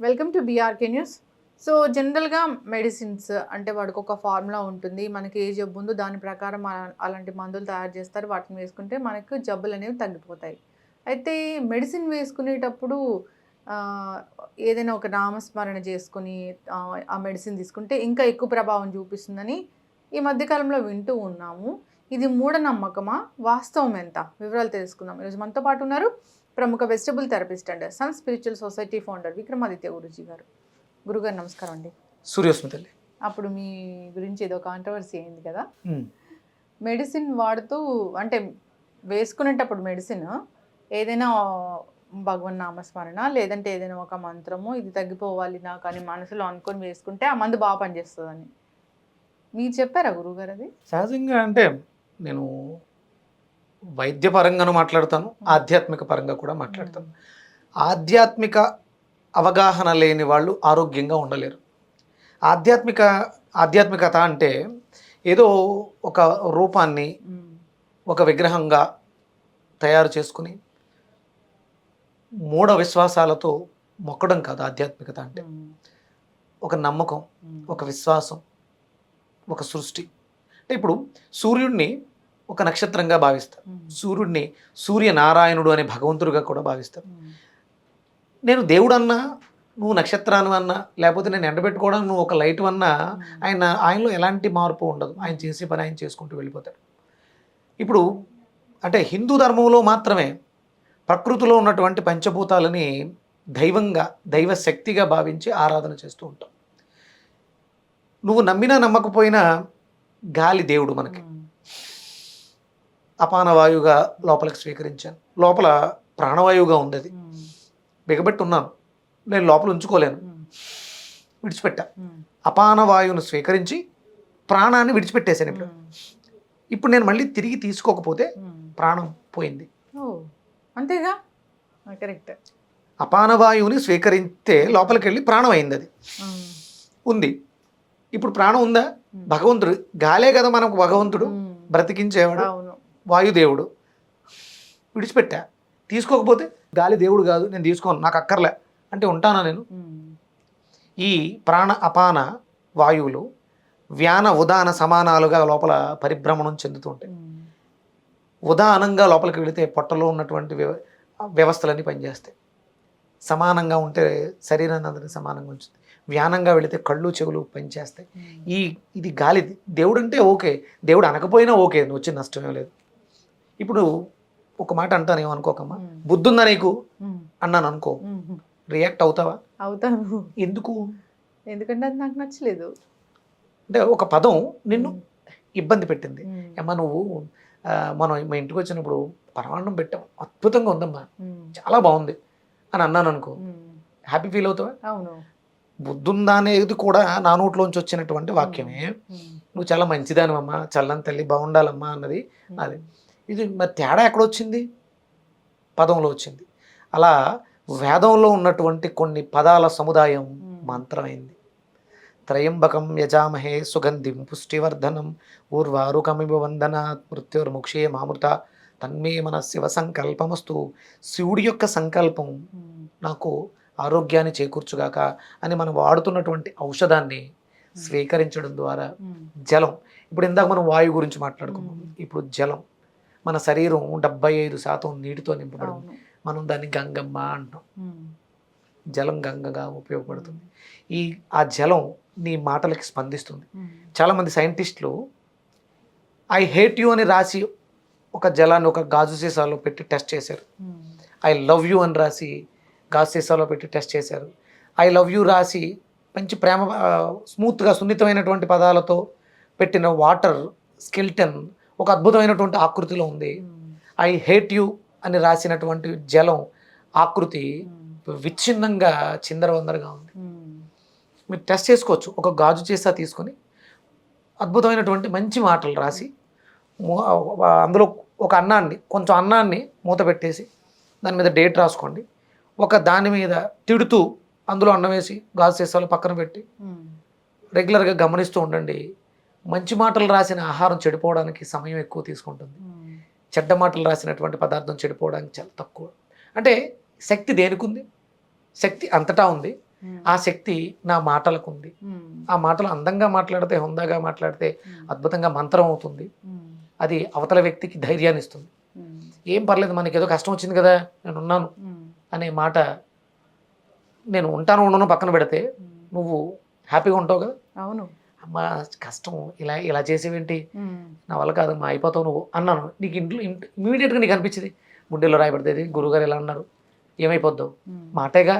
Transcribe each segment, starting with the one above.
Welcome to BRK news so జనరల్గా medicines అంటే వాడికి ఒక ఫార్ములా ఉంటుంది. మనకి ఏ జబ్బు ఉందో దాని ప్రకారం అలాంటి మందులు తయారు చేస్తారు. వాటిని వేసుకుంటే మనకు జబ్బులు అనేవి తగ్గిపోతాయి. అయితే మెడిసిన్ వేసుకునేటప్పుడు ఏదైనా ఒక నామస్మరణ చేసుకుని ఆ, ఆ మెడిసిన్ తీసుకుంటే ఇంకా ఎక్కువ ప్రభావం చూపిస్తుందని ఈ మధ్యకాలంలో వింటూ ఉన్నాము. ఇది మూఢనమ్మకమా? వాస్తవం ఎంత? వివరాలు తెలుసుకుందాం. ఈరోజు మనతో పాటు ఉన్నారు ప్రముఖ vegetable therapist and sun spiritual society founder Vikramaditya Guruji గారు. గురుగారు నమస్కారం అండి. సూర్యోస్మి తల్లి. అప్పుడు మీ గురించి ఏదో కాంట్రవర్సీ అయింది కదా. మెడిసిన్ వాడుతూ అంటే వేసుకునేటప్పుడు మెడిసిన్ ఏదైనా భగవన్ నామస్మరణ లేదంటే ఏదైనా ఒక మంత్రము ఇది తగ్గిపోవాలి నాకు అని మనసులో అనుకొని వేసుకుంటే ఆ మందు బాగా పనిచేస్తుందని. మీరు చెప్పారా గురువుగారు అది? సహజంగా అంటే నేను వైద్యపరంగాను మాట్లాడతాను ఆధ్యాత్మిక పరంగా కూడా మాట్లాడతాను ఆధ్యాత్మిక అవగాహన లేని వాళ్ళు ఆరోగ్యంగా ఉండలేరు ఆధ్యాత్మిక ఆధ్యాత్మికత అంటే ఏదో ఒక రూపాన్ని. ఒక విగ్రహంగా తయారు చేసుకుని మూఢ విశ్వాసాలతో మొక్కడం కాదు ఆధ్యాత్మికత అంటే. ఒక నమ్మకం మ్మ్. ఒక విశ్వాసం ఒక సృష్టి అంటే ఇప్పుడు సూర్యుడిని ఒక నక్షత్రంగా భావిస్తారు. సూర్యుడిని సూర్యనారాయణుడు అనే భగవంతుడిగా కూడా భావిస్తారు. నేను దేవుడు అన్నా నువ్వు నక్షత్రాన్ని అన్నా లేకపోతే నేను ఎండబెట్టుకోవడం నువ్వు ఒక లైట్ అన్నా ఆయన ఆయనలో ఎలాంటి మార్పు ఉండదు. ఆయన చేసే పని ఆయన చేసుకుంటూ వెళ్ళిపోతాడు. ఇప్పుడు అంటే హిందూ ధర్మంలో మాత్రమే ప్రకృతిలో ఉన్నటువంటి పంచభూతాలని దైవంగా దైవ శక్తిగా భావించి ఆరాధన చేస్తూ ఉంటాం. నువ్వు నమ్మినా నమ్మకపోయినా గాలి దేవుడు మనకి. అపానవాయువుగా లోపలికి స్వీకరించాను. లోపల ప్రాణవాయువుగా ఉంది అది. బిగబెట్టి ఉన్నాను నేను లోపల ఉంచుకోలేను. విడిచిపెట్టా. అపానవాయువును స్వీకరించి ప్రాణాన్ని విడిచిపెట్టేశాను ఇప్పుడు. ఇప్పుడు నేను మళ్ళీ తిరిగి తీసుకోకపోతే. ప్రాణం పోయింది. అంతేగా? కరెక్ట్. అపానవాయువుని స్వీకరిస్తే లోపలికి వెళ్ళి ప్రాణం అయింది అది ఉంది. ఇప్పుడు ప్రాణం ఉందా? భగవంతుడు. గాలే కదా మనకు భగవంతుడు. బ్రతికించేవాడు. వాయుదేవుడు. విడిచిపెట్టా. తీసుకోకపోతే గాలి దేవుడు కాదు నేను తీసుకోను నాకు అక్కర్లే అంటే ఉంటానా నేను. ఈ ప్రాణ అపాన వాయువులు వ్యాన ఉదాన సమానాలుగా లోపల పరిభ్రమణం చెందుతూ ఉంటాయి. మ్మ్. ఉదానంగా లోపలికి వెళితే పొట్టలో ఉన్నటువంటి వ్యవ వ్యవస్థలన్నీ పనిచేస్తాయి. సమానంగా ఉంటే శరీరాన్ని అందరినీ సమానంగా ఉంచుతుంది వ్యానంగా వెళితే కళ్ళు చెవులు పనిచేస్తాయి. ఈ ఇది గాలి. దేవుడు అంటే ఓకే. దేవుడు అనకపోయినా ఓకే. నువ్వు వచ్చే నష్టమే లేదు. ఇప్పుడు ఒక మాట అంటాను ఏమనుకోకమ్మా మ్మ్. బుద్ధుందా నీకు. అన్నాను అనుకో. రియాక్ట్ అవుతావా? అవుతాను. ఎందుకు? ఎందుకంటే అది నాకు నచ్చలేదు. అంటే ఒక పదం నిన్ను ఇబ్బంది పెట్టింది. మ్మ్. అమ్మా నువ్వు మనం మా ఇంటికి వచ్చినప్పుడు పరమాన్నం పెట్టాం. అద్భుతంగా ఉందమ్మా. మ్మ్. చాలా బాగుంది అని అన్నాను అనుకో. హ్యాపీ ఫీల్ అవుతావా? అవును. బుద్ధుందా అనేది కూడా నా నోట్లోంచి వచ్చినటువంటి వాక్యమే. నువ్వు చాలా మంచిదానివమ్మా. చల్లని తల్లి బాగుండాలమ్మా అన్నది అది ఇది మరి తేడా ఎక్కడ వచ్చింది పదంలో వచ్చింది అలా వేదంలో ఉన్నటువంటి కొన్ని పదాల సముదాయం. మంత్రమైంది త్రయంబకం యజామహే సుగంధిం పుష్టివర్ధనం ఊర్వారుకమివ వందనాత్ మృత్యుర్ముక్షే మామృత తన్మే మన శివ సంకల్పమస్తు శివుడి యొక్క సంకల్పం. నాకు ఆరోగ్యాన్ని చేకూర్చుగాక అని మనం వాడుతున్నటువంటి ఔషధాన్ని స్వీకరించడం ద్వారా. జలం ఇప్పుడు ఇందాక మనం వాయువు గురించి మాట్లాడుకున్నాం. ఇప్పుడు జలం మన శరీరం డెబ్బై ఐదు శాతం నీటితో నింపబడింది. మనం దాన్ని గంగమ్మ అంటాం. జలం గంగగా ఉపయోగపడుతుంది. ఈ ఆ జలం నీ మాటలకి స్పందిస్తుంది. చాలామంది సైంటిస్టులు ఐ హేట్ యూ అని రాసి ఒక జలాన్ని ఒక గాజు సీసాలో పెట్టి టెస్ట్ చేశారు. ఐ లవ్ యూ అని రాసి గాజు సీసాలో పెట్టి టెస్ట్ చేశారు. ఐ లవ్ యూ రాసి మంచి ప్రేమ స్మూత్గా సున్నితమైనటువంటి పదాలతో పెట్టిన వాటర్ స్కెల్టన్ ఒక అద్భుతమైనటువంటి ఆకృతిలో ఉంది. ఐ హేట్ యూ అని రాసినటువంటి జలం ఆకృతి మ్మ్. విచ్ఛిన్నంగా చిందరవందరగా ఉంది మ్మ్. మీరు టెస్ట్ చేసుకోవచ్చు ఒక గాజు చేసా తీసుకొని అద్భుతమైనటువంటి మంచి మాటలు రాసి అందులో ఒక అన్నాన్ని కొంచెం అన్నాన్ని మూత పెట్టేసి దాని మీద డేట్ రాసుకోండి ఒక దాని మీద తిడుతూ అందులో అన్నం వేసి గాజు సీసాలు పక్కన పెట్టి మ్మ్. రెగ్యులర్గా గమనిస్తూ ఉండండి మంచి మాటలు రాసిన ఆహారం చెడిపోవడానికి సమయం ఎక్కువ తీసుకుంటుంది. మ్మ్. చెడ్డ మాటలు రాసినటువంటి పదార్థం చెడిపోవడానికి చాలా తక్కువ. అంటే శక్తి దేనికి ఉంది శక్తి అంతటా ఉంది. ఆ శక్తి నా మాటలకు ఉంది ఆ మాటలు అందంగా మాట్లాడితే హుందాగా మాట్లాడితే అద్భుతంగా మంత్రం అవుతుంది. అది అవతల వ్యక్తికి ధైర్యాన్ని ఇస్తుంది. ఏం పర్లేదు మనకి ఏదో కష్టం వచ్చింది కదా నేను ఉన్నాను అనే మాట నేను ఉంటాను ఉండను పక్కన పెడితే నువ్వు హ్యాపీగా ఉంటావు కదా? అవును. అమ్మా కష్టం. ఇలా ఇలా చేసేవేంటి? నా వల్ల కాదు మా అయిపోతావు నువ్వు అన్నాను. నీకు ఇంట్లో ఇమీడియట్గా నీకు అనిపించింది. గుండెల్లో రాయబడితే గురువుగారు ఇలా అన్నారు. ఏమైపోద్దావు మాటేగా?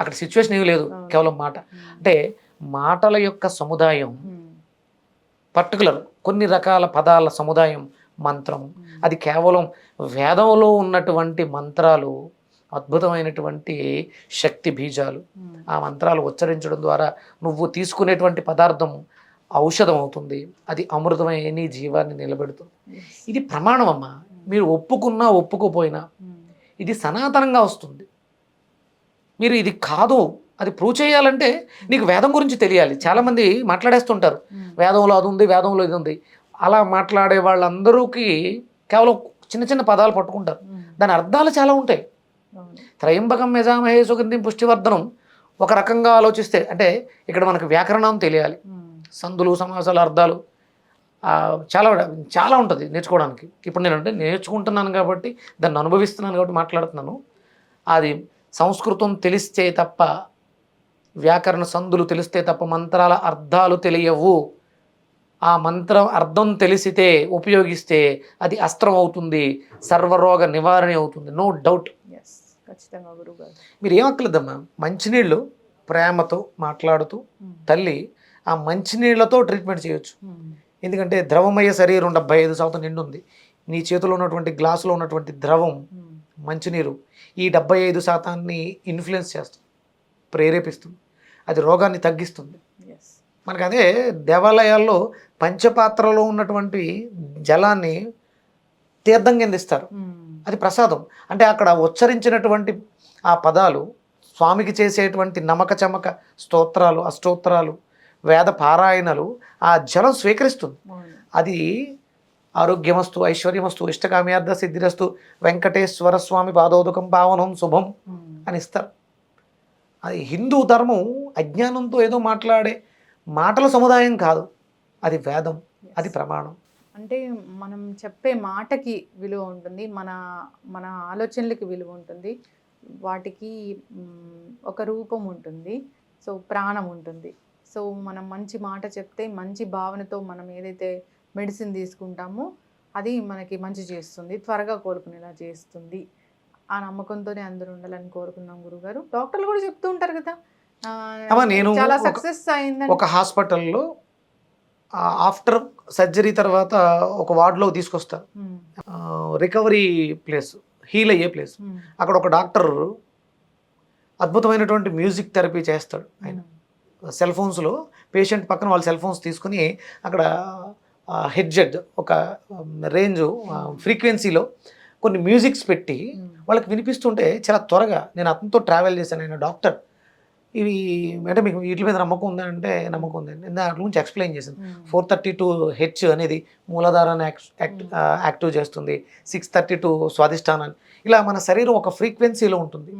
అక్కడ సిచ్యువేషన్ ఏమీ లేదు. కేవలం మాట. అంటే మాటల యొక్క సముదాయం పర్టికులర్ కొన్ని రకాల పదాల సముదాయం మంత్రం. అది కేవలం వేదంలో ఉన్నటువంటి మంత్రాలు అద్భుతమైనటువంటి శక్తి బీజాలు. ఆ మంత్రాలు ఉచ్చరించడం ద్వారా నువ్వు తీసుకునేటువంటి పదార్థం ఔషధం అవుతుంది అది అమృతమై నీ జీవాన్ని నిలబెడుతుంది. ఇది ప్రమాణం అమ్మా మీరు ఒప్పుకున్నా ఒప్పుకోపోయినా ఇది సనాతనంగా వస్తుంది. మీరు ఇది కాదు అది ప్రూవ్ చేయాలంటే నీకు వేదం గురించి తెలియాలి. చాలామంది మాట్లాడేస్తుంటారు. వేదంలో అది ఉంది వేదంలో ఇది ఉంది. అలా మాట్లాడే వాళ్ళందరికీ కేవలం చిన్న చిన్న పదాలు పట్టుకుంటారు. దాని అర్థాలు చాలా ఉంటాయి. త్రయంబకం యజామహే సుగంధిం పుష్టివర్ధనం. ఒక రకంగా ఆలోచిస్తే అంటే ఇక్కడ మనకు వ్యాకరణం తెలియాలి. సందులు సమాసాలు అర్థాలు చాలా చాలా ఉంటుంది నేర్చుకోవడానికి. ఇప్పుడు నేను అంటే నేర్చుకుంటున్నాను కాబట్టి దాన్ని అనుభవిస్తున్నాను కాబట్టి మాట్లాడుతున్నాను. అది సంస్కృతం తెలిస్తే తప్ప వ్యాకరణ సందులు తెలిస్తే తప్ప మంత్రాల అర్థాలు తెలియవు. ఆ మంత్రం అర్థం తెలిసితే ఉపయోగిస్తే అది అస్త్రం అవుతుంది సర్వరోగ నివారణ అవుతుంది. నో డౌట్ ఖచ్చితంగా గురువు గారు మీరు ఏమక్కలేదమ్మా మంచినీళ్ళు ప్రేమతో మాట్లాడుతూ తల్లి ఆ మంచినీళ్ళతో ట్రీట్మెంట్ చేయొచ్చు. ఎందుకంటే ద్రవమయ్యే శరీరం డెబ్బై ఐదు శాతం నిండు ఉంది నీ చేతిలో ఉన్నటువంటి గ్లాసులో ఉన్నటువంటి ద్రవం మంచినీరు ఈ డెబ్బై ఐదు శాతాన్ని ఇన్ఫ్లుయెన్స్ చేస్తుంది ప్రేరేపిస్తుంది. అది రోగాన్ని తగ్గిస్తుంది. మనకు అదే దేవాలయాల్లో పంచపాత్రలో ఉన్నటువంటి జలాన్ని తీర్థం కింద ఇస్తారు అది ప్రసాదం. అంటే అక్కడ ఉచ్చరించినటువంటి ఆ పదాలు స్వామికి చేసేటువంటి నమక చమక స్తోత్రాలు అష్టోత్తరాలు వేద పారాయణలు ఆ జలం స్వీకరిస్తుంది. అది ఆరోగ్యమస్తు ఐశ్వర్యమస్తు ఇష్టకామ్యార్థ సిద్ధిరస్తు వెంకటేశ్వర స్వామి పాదోదకం పావనం శుభం అని ఇస్తారు. అది హిందూ ధర్మం అజ్ఞానంతో ఏదో మాట్లాడే మాటల సముదాయం కాదు. అది వేదం అది ప్రమాణం. అంటే మనం చెప్పే మాటకి విలువ ఉంటుంది మన మన ఆలోచనలకి విలువ ఉంటుంది వాటికి ఒక రూపం ఉంటుంది సో ప్రాణం ఉంటుంది. సో మనం మంచి మాట చెప్తే మంచి భావనతో మనం ఏదైతే మెడిసిన్ తీసుకుంటామో అది మనకి మంచి చేస్తుంది త్వరగా కోలుకునేలా చేస్తుంది. ఆ నమ్మకంతోనే అందరూ ఉండాలని కోరుకున్నాం గురుగారు. డాక్టర్లు కూడా చెప్తూ ఉంటారు కదా అమ్మా, నేను చాలా సక్సెస్ ఒక హాస్పిటల్లో ఆఫ్టర్ సర్జరీ తర్వాత ఒక వార్డులో తీసుకొస్తారు రికవరీ ప్లేస్ హీల్ అయ్యే ప్లేస్ అక్కడ ఒక డాక్టర్ అద్భుతమైనటువంటి మ్యూజిక్ థెరపీ చేస్తాడు ఆయన. సెల్ ఫోన్స్లో పేషెంట్ పక్కన వాళ్ళ సెల్ ఫోన్స్ తీసుకుని అక్కడ హెడ్జెడ్ ఒక రేంజ్ ఫ్రీక్వెన్సీలో కొన్ని మ్యూజిక్స్ పెట్టి. వాళ్ళకి వినిపిస్తుంటే చాలా త్వరగా నేను అతనితో ట్రావెల్ చేశాను. ఆయన డాక్టర్. ఇవి అంటే మీకు వీటి మీద నమ్మకం ఉందా అంటే నమ్మకం ఉందండి నేను దాని గురించి ఎక్స్ప్లెయిన్ చేశాను మ్. ఫోర్ థర్టీ టూ హెచ్ అనేది మూలాధారాన్ని యాక్ట్ యాక్ట్. యాక్టివ్ చేస్తుంది సిక్స్ థర్టీ టూ స్వాదిష్టానాన్ని ఇలా మన శరీరం ఒక ఫ్రీక్వెన్సీలో ఉంటుంది.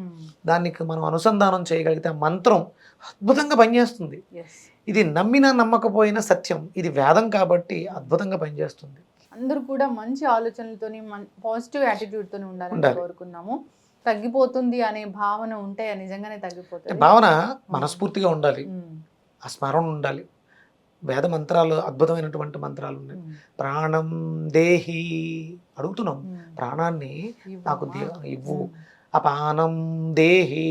దానికి మనం అనుసంధానం చేయగలిగితే ఆ మంత్రం అద్భుతంగా పనిచేస్తుంది. ఇది నమ్మినా నమ్మకపోయినా సత్యం ఇది వేదం కాబట్టి అద్భుతంగా పనిచేస్తుంది అందరూ కూడా మంచి ఆలోచనలతోని పాజిటివ్ యాటిట్యూడ్తోని ఉండాలని ఉండాలి. కోరుకున్నాము తగ్గిపోతుంది అనే భావన ఉంటే నిజంగానే తగ్గిపోతుంది. భావన మనస్ఫూర్తిగా ఉండాలి. ఆ స్మరణ ఉండాలి. వేద మంత్రాలు అద్భుతమైనటువంటి మంత్రాలు ఉన్నాయి. ప్రాణం దేహి అడుగుతున్నాం. ప్రాణాన్ని నాకు ఇవ్వు. అపానం దేహి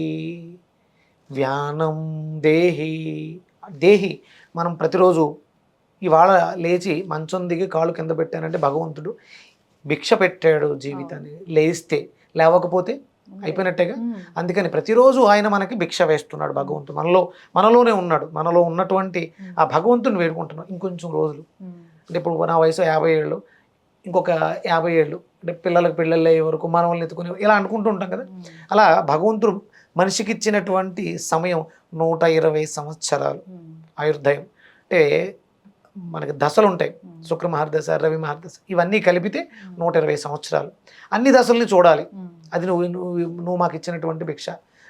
వ్యానం దేహి. దేహి మనం ప్రతిరోజు ఇవాళ లేచి మంచం దిగి కాళ్ళు కింద పెట్టానంటే భగవంతుడు భిక్ష పెట్టాడు జీవితాన్ని. లేస్తే లేవకపోతే. అయిపోయినట్టేగా? అందుకని ప్రతిరోజు ఆయన మనకి భిక్ష వేస్తున్నాడు భగవంతుడు. మనలో మనలోనే ఉన్నాడు. మనలో ఉన్నటువంటి ఆ భగవంతుని వేడుకుంటున్నాం ఇంకొంచెం రోజులు. అంటే ఇప్పుడు నా వయసు యాభై ఏళ్ళు ఇంకొక యాభై ఏళ్ళు. అంటే పిల్లలకు పిల్లలు అయ్యే వరకు మనల్ని ఎత్తుకుని ఇలా అనుకుంటూ ఉంటాం కదా? అలా భగవంతుడు మనిషికి ఇచ్చినటువంటి సమయం నూట ఇరవై సంవత్సరాలు ఆయుర్దాయం. అంటే మనకి దశలు ఉంటాయి. శుక్ర మహర్దశ రవి మహర్దశ ఇవన్నీ కలిపితే నూట ఇరవై సంవత్సరాలు. అన్ని దశల్ని చూడాలి. అది నువ్వు నువ్వు నువ్వు మాకు ఇచ్చినటువంటి భిక్ష.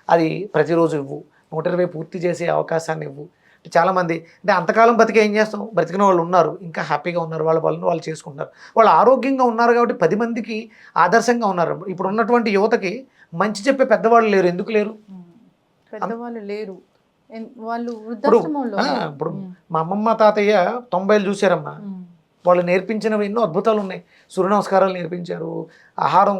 అది ప్రతిరోజు ఇవ్వు. నూట ఇరవై పూర్తి చేసే అవకాశాన్ని ఇవ్వు. చాలామంది అంటే అంతకాలం బతికి ఏం చేస్తాం? బ్రతికిన వాళ్ళు ఉన్నారు. ఇంకా హ్యాపీగా ఉన్నారు. వాళ్ళ పనులు వాళ్ళు చేసుకుంటున్నారు. వాళ్ళు ఆరోగ్యంగా ఉన్నారు కాబట్టి పది మందికి ఆదర్శంగా ఉన్నారు. ఇప్పుడు ఉన్నటువంటి యువతకి మంచి చెప్పే పెద్దవాళ్ళు లేరు. ఎందుకు లేరు. పెద్దవాళ్ళు లేరు. వాళ్ళు ఇప్పుడు ఇప్పుడు మా అమ్మమ్మ తాతయ్య తొంభైలు చూశారమ్మా. వాళ్ళు నేర్పించినవి ఎన్నో అద్భుతాలు ఉన్నాయి. సూర్య నమస్కారాలు నేర్పించారు ఆహారం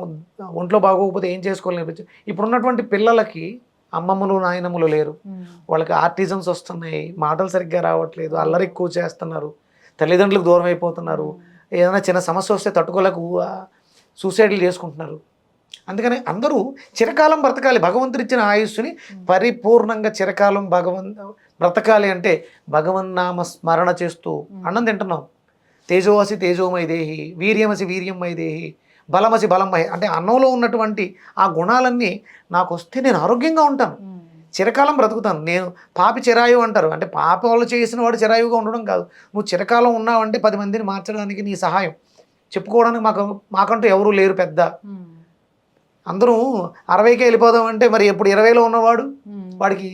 ఒంట్లో బాగోకపోతే ఏం చేసుకోవాలి నేర్పించారు. ఇప్పుడున్నటువంటి పిల్లలకి అమ్మమ్మలు నాయనమ్మలు లేరు. వాళ్ళకి ఆర్టిజమ్స్ వస్తున్నాయి మాటలు సరిగ్గా రావట్లేదు అల్లరి ఎక్కువ చేస్తున్నారు తల్లిదండ్రులకు దూరం అయిపోతున్నారు. ఏదైనా చిన్న సమస్య వస్తే తట్టుకోలేక సూసైడ్లు చేసుకుంటున్నారు. అందుకని అందరూ చిరకాలం బ్రతకాలి. భగవంతుడు ఇచ్చిన ఆయుస్సుని పరిపూర్ణంగా చిరకాలం భగవన్ బ్రతకాలి అంటే భగవన్నామ స్మరణ చేస్తూ అన్నం తింటున్నాం. తేజోవసి తేజోమయ దేహి వీర్యమసి వీర్యమయ దేహి బలమసి బలమయ అంటే అన్నంలో ఉన్నటువంటి ఆ గుణాలన్నీ నాకు వస్తే నేను ఆరోగ్యంగా ఉంటాను. చిరకాలం బ్రతుకుతాను. నేను పాపి చిరాయు అంటారు. అంటే పాప వాళ్ళు చేసిన వాడు చిరాయుగా ఉండడం కాదు. నువ్వు చిరకాలం ఉన్నావంటే పది మందిని మార్చడానికి నీ సహాయం. చెప్పుకోవడానికి మాకు మాకంటూ ఎవరూ లేరు పెద్ద. అందరూ అరవైకే వెళ్ళిపోదాం అంటే మరి ఎప్పుడు ఇరవైలో ఉన్నవాడు? వాడికి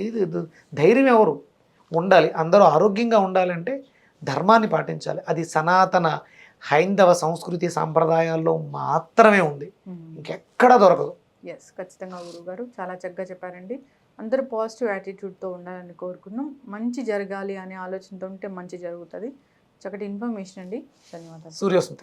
ధైర్యం ఎవరు? ఉండాలి. అందరూ ఆరోగ్యంగా ఉండాలంటే ధర్మాన్ని పాటించాలి. అది సనాతన హైందవ సంస్కృతి సాంప్రదాయాల్లో మాత్రమే ఉంది. ఇంకెక్కడా దొరకదు. ఎస్ ఖచ్చితంగా గురువు గారు చాలా చక్కగా చెప్పారండి. అందరూ పాజిటివ్ యాటిట్యూడ్తో ఉండాలని కోరుకున్నాం. మంచి జరగాలి అనే ఆలోచనతో ఉంటే మంచి జరుగుతుంది. చక్కటి ఇన్ఫర్మేషన్ అండి. ధన్యవాదాలు. సూర్యోస్మి